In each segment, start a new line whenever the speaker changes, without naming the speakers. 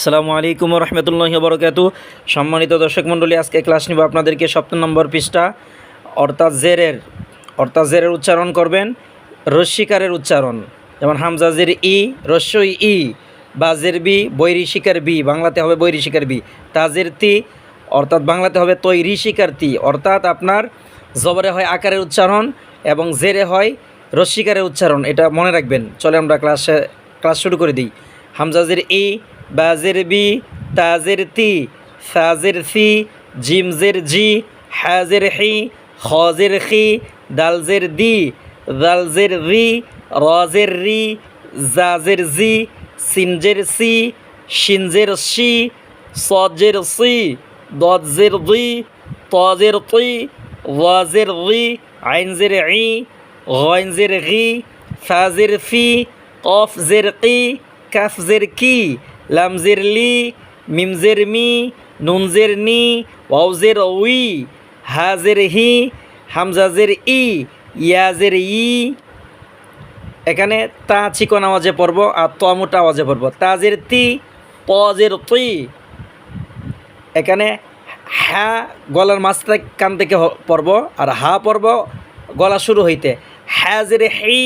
আসসালামু আলাইকুম রহমতুল্লাহ বরকাত সম্মানিত দর্শক মণ্ডলী, আজকে ক্লাস নিব আপনাদেরকে সপ্তম নম্বর পৃষ্ঠা, অর্থাৎ জেরের অর্থাৎ জেরের উচ্চারণ করবেন রস্বীকারের উচ্চারণ। যেমন হামজাজের ই, রস্যই ই বাজের বি, বৈরি শিকার বি, বাংলাতে হবে বৈরি শিকার বি। তাজের তি, অর্থাৎ বাংলাতে হবে তৈরি শিকার তি। অর্থাৎ আপনার জবরে হয় আকারের উচ্চারণ এবং জেরে হয় রস্বীকারের উচ্চারণ। এটা মনে রাখবেন। চলে আমরা ক্লাসে, ক্লাস শুরু করে দিই। হামজাজের ই বাজের বি, তাজের তি, সাজের সি, জিমজের জি, হাজের হি, খজের খি, দালজের দি, দালজের রি, রজের রি, জাজের জি, সিনজের সি শিনজের শি সজের সি, দজের দি তজের তি, ওয়াজের রি, আইনজের ই, গইনজের ঘি ফাজের ফি, কফজের কি কাফজের কি লামজের লি মিমজের মি নুনজের নি ওয়াউজের উই হাজের হি হামজাজের ই ইয়াজের ই। এখানে তা চিকন আওয়াজে পড়ব আর ত মোটা আওয়াজে পড়ব। তাজের তি তজের তুই এখানে হা গলার মাঝটা কান থেকে পড়ব আর হা পড়ব গলা শুরু হইতে। হাজের হি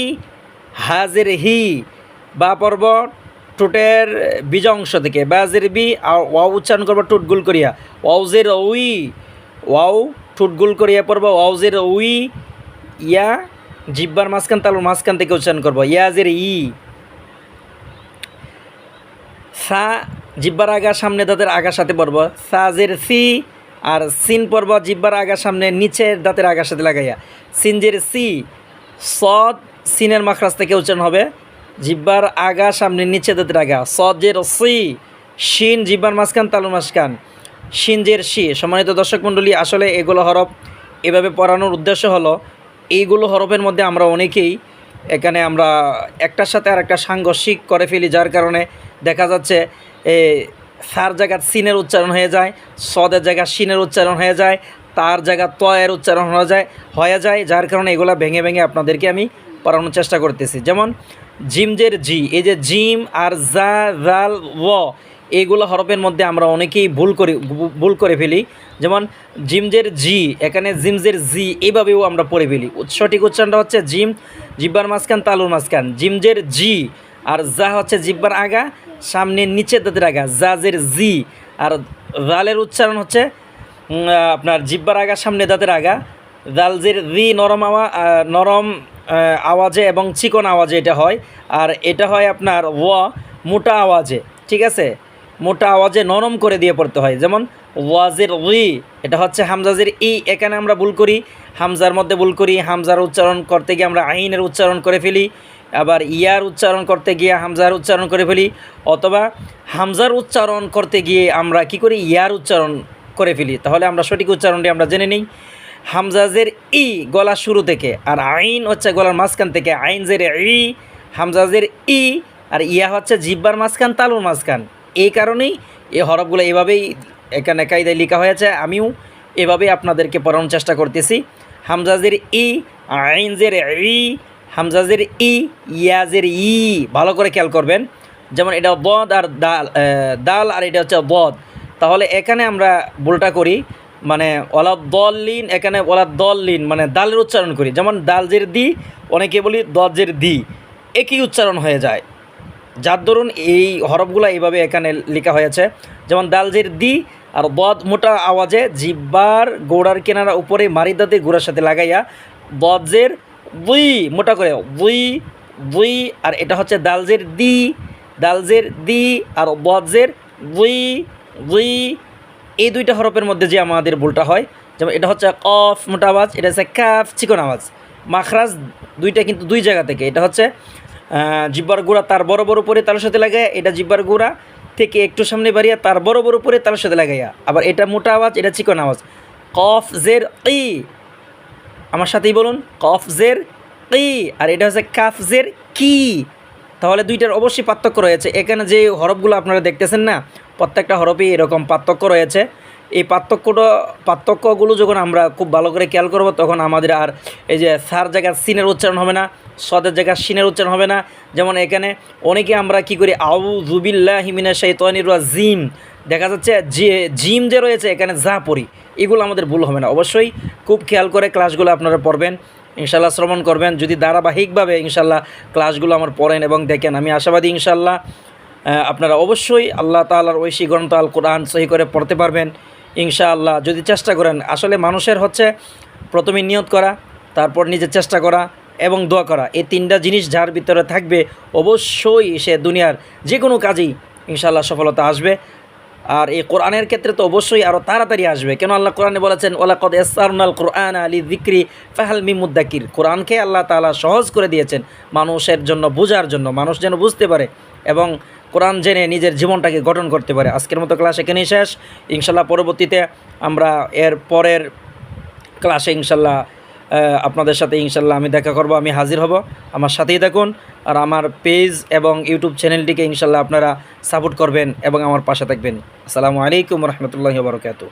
হাজের হি। বা পর্ব টুটের বীজ অংশ থেকে। বাজের বি ওয়াও উচ্চারণ করব টুট গুল করিয়া। ওয়াউজের উই ওয়াও টুট গুল করিয়া পড়ব। ওয়াউজের উই, ইয়া, জিব্বার মাঝখান, তালুর মাঝখান থেকে উচ্চারণ করব। ইয়াজের ই। সা, জিব্বার আগা সামনে দাঁতের আগার সাথে পড়ব। সাজের সি, আর সিন পর্ব জিব্বার আগা সামনে, নিচের দাঁতের আগার সাথে লাগাইয়া। সিনজের সি সদ সিনের মাখরাজ থেকে উচ্চারণ হবে। জিব্বার আগা, সামনে নিচে দাঁতের আগা সজের সি, শিন, জিব্বার মাঝখান, তালুর মাঝখান। সিনজের সি। সম্মানিত দর্শক মণ্ডলী, আসলে এগুলো হরফ এভাবে পড়ানোর উদ্দেশ্য হলো, এইগুলো হরফের মধ্যে আমরা অনেকেই এখানে আমরা একটার সাথে আর একটা সাংঘর্ষিক করে ফেলি, যার কারণে দেখা যাচ্ছে সার জায়গার সিনের উচ্চারণ হয়ে যায়, সদের জায়গা সিনের উচ্চারণ হয়ে যায়, তার জায়গা তয়ের উচ্চারণ হয়ে যায় হয়ে যায়, যার কারণে এগুলা ভেঙে ভেঙে আপনাদেরকে আমি পড়ানোর চেষ্টা করতেছি। যেমন জিমজের জি, এই যে জিম আর জা জাল ও এইগুলো হরফের মধ্যে আমরা অনেকেই ভুল করি ভুল করে ফেলি। যেমন জিমজের জি, এখানে জিমজের জি, এইভাবেও আমরা পড়ে ফেলি। সঠিক উচ্চারণটা হচ্ছে জিম, জিব্বার মাঝখান, তালুর মাঝখান। জিমজের জি আর জা হচ্ছে জিব্বার আগা, সামনে নিচে দাঁতের আগা। জাজের জি আর রালের উচ্চারণ হচ্ছে আপনার জিব্বার আগা, সামনে দাঁতের আগা। দালজের রি, নরম আওয়া নরম আওয়াজে এবং চিকন আওয়াজে এটা হয়। আর এটা হয় আপনার ওয়া মোটা আওয়াজে, ঠিক আছে? মোটা আওয়াজে নরম করে দিয়ে পড়তে হয়। যেমন ওয়াজের রি এটা হচ্ছে হামজাজের ই। এখানে আমরা ভুল করি, হামজার মধ্যে ভুল করি। হামজার উচ্চারণ করতে গিয়ে আমরা আইনের উচ্চারণ করে ফেলি। আবার ইয়ার উচ্চারণ করতে গিয়ে হামজার উচ্চারণ করে ফেলি। অথবা হামজার উচ্চারণ করতে গিয়ে আমরা কি করি? ইয়ার উচ্চারণ করে ফেলি। তাহলে আমরা সঠিক উচ্চারণটি আমরা জেনে নিই। হামজাজের ই গলা শুরু থেকে, আর আইন হচ্ছে গলার মাঝখান থেকে আইন জের ই, হামজাজের ই, আর ইয়া হচ্ছে জিব্বার মাঝখান, তালুর মাঝখান। এই কারণেই এই হরফগুলো এভাবেই এখানে কায়দায় লেখা হয়েছে। আমিও এভাবেই আপনাদেরকে পড়ানোর চেষ্টা করতেছি। হামজাজের ই আইন আইনজের ই, হামজাজের ই, ইয়াজের ই, ভালো করে খেয়াল করবেন। যেমন এটা বদ আর দাল দাল আর এটা হচ্ছে বদ। তাহলে এখানে আমরা ভুলটা করি। মানে ওলা দলিন এখানে ওলা দলিন মানে দালের উচ্চারণ করি। যেমন দালজের দি, অনেকে বলি দজের দি। একই উচ্চারণ হয়ে যায়। যার দরুন এই হরফগুলো এইভাবে এখানে লেখা হয়েছে। যেমন দালজের দি আর বদ মোটা আওয়াজে জিব্বার গোড়ার কেনারা উপরে মারিদাতে গোড়ার সাথে লাগাইয়া বজের বুই মোটা করে বুই বুই আর এটা হচ্ছে দালজের দি দালজের দি আর বজের বুই বুই এই দুইটা হরফের মধ্যে যে আমাদের ভুলটা হয়, যেমন এটা হচ্ছে কফ, মোটা আওয়াজ, এটা হচ্ছে কাফ, চিকন আওয়াজ। মাখরাজ দুইটা কিন্তু দুই জায়গা থেকে। এটা হচ্ছে জিব্বার গুঁড়া তার বড় বড় উপরে তার সাথে লাগাইয়া, এটা জিব্বার গুঁড়া থেকে একটু সামনে বাড়িয়া তার বড় বড় উপরে তার সাথে লাগাইয়া। আবার এটা মোটা আওয়াজ, এটা চিকন আওয়াজ। কফ, জের, ই। আমার সাথেই বলুন, কফ, জের কি আর এটা হচ্ছে কাফ, জের, কি। তাহলে দুইটার অবশ্যই পার্থক্য রয়েছে। এখানে যে হরফগুলো আপনারা দেখতেছেন না প্রত্যেকটা হরফেই এরকম পার্থক্য রয়েছে। এই পার্থক্যটা, পার্থক্যগুলো যখন আমরা খুব ভালো করে খেয়াল করব, তখন আমাদের আর এই যে সার জায়গার সিনের উচ্চারণ হবে না, সদের জায়গার সিনের উচ্চারণ হবে না। যেমন এখানে অনেকে আমরা কি করি আউ জুবিল্লাহ হিমিনা শৈতানির জিম দেখা যাচ্ছে যে জিম যে রয়েছে, এখানে যা পড়ি, এগুলো আমাদের ভুল হবে না। অবশ্যই খুব খেয়াল করে ক্লাসগুলো আপনারা পড়বেন ইনশাল্লাহ শ্রবণ করবেন। যদি ধারাবাহিকভাবে ইনশাল্লাহ ক্লাসগুলো আমার পড়েন এবং দেখেন, আমি আশাবাদী ইনশাল্লাহ আপনারা অবশ্যই আল্লাহ তাআলার ঐশী গ্রন্থ আল কোরআন সহি করে পড়তে পারবেন, ইনশাআল্লাহ। যদি চেষ্টা করেন, আসলে মানুষের হচ্ছে প্রথমে নিয়ত করা, তারপর নিজের চেষ্টা করা এবং দোয়া করা। এই তিনটা জিনিস যার ভিতরে থাকবে, অবশ্যই সে দুনিয়ার যে কোনো কাজেই ইনশাআল্লাহ সফলতা আসবে। আর এই কোরআনের ক্ষেত্রে তো অবশ্যই আরও তাড়াতাড়ি আসবে। কেন আল্লাহ কোরআনে বলেছেন ওলা কদ এসারনাল কোরআন আলী দিক্রি ফাহাল মিমুদ্দাকির কোরআনকে আল্লাহ তাআলা সহজ করে দিয়েছেন মানুষের জন্য, বোঝার জন্য। মানুষ যেন বুঝতে পারে এবং কোরআন জেনে নিজের জীবনটাকে গঠন করতে পারে। আজকের মতো ক্লাস এখানেই শেষ। ইনশাল্লাহ পরবর্তীতে আমরা এর পরের ক্লাসে ইনশাল্লাহ আপনাদের সাথে ইনশাল্লাহ আমি দেখা করব, আমি হাজির হব। আমার সাথেই থাকুন আর আমার পেজ এবং ইউটিউব চ্যানেলটিকে ইনশাল্লাহ আপনারা সাপোর্ট করবেন এবং আমার পাশে থাকবেন। আসসালামু আলাইকুম রহমতুল্লাহি বারকাতু